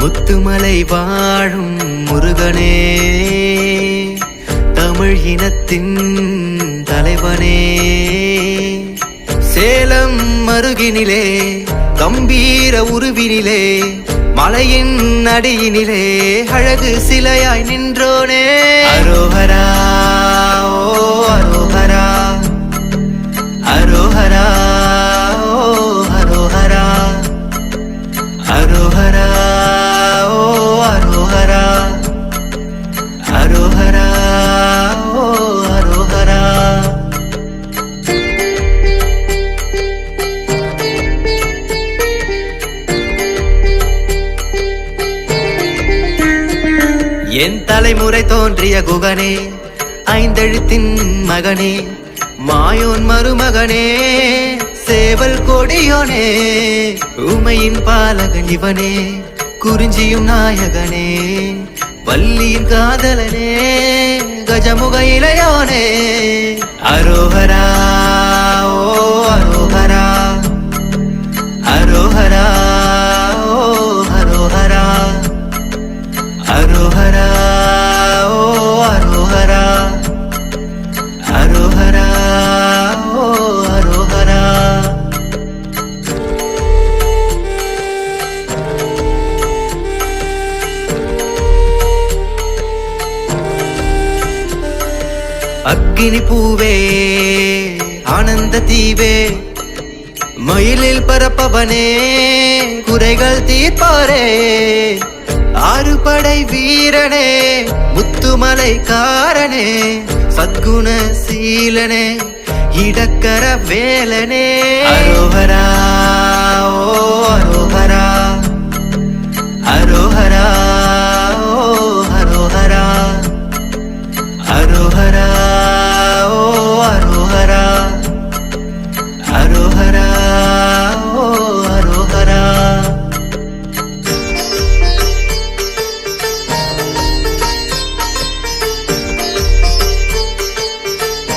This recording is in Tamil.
முத்துமலை வாழும் முருகனே தமிழ் இனத்தின் தலைவனே. சேலம் மருகினிலே கம்பீர உருவினிலே மலையின் அடியினிலே அழகு சிலையாய் நின்றோனே. அரோஹரா என் தலைமுறை தோன்றிய குகனே ஐந்தெழுத்தின் மகனே மாயோன் மருமகனே சேவல் கொடியோனே உமையின் பாலகன் இவனே குறிஞ்சியும் நாயகனே வள்ளியின் காதலனே கஜமுக இளையோனே. அரோஹரா ஓ அரோஹரா. அரோஹரா ஓ அரோஹரா. அக்கினி பூவே ஆனந்த தீவே மயிலில் பரப்பவனே குறைகள் தீர்ப்பாரே. ஆறு படை வீரனே முத்துமலை காரனே சத்குண சீலனே இடக்கர வேலனே. அரோஹரா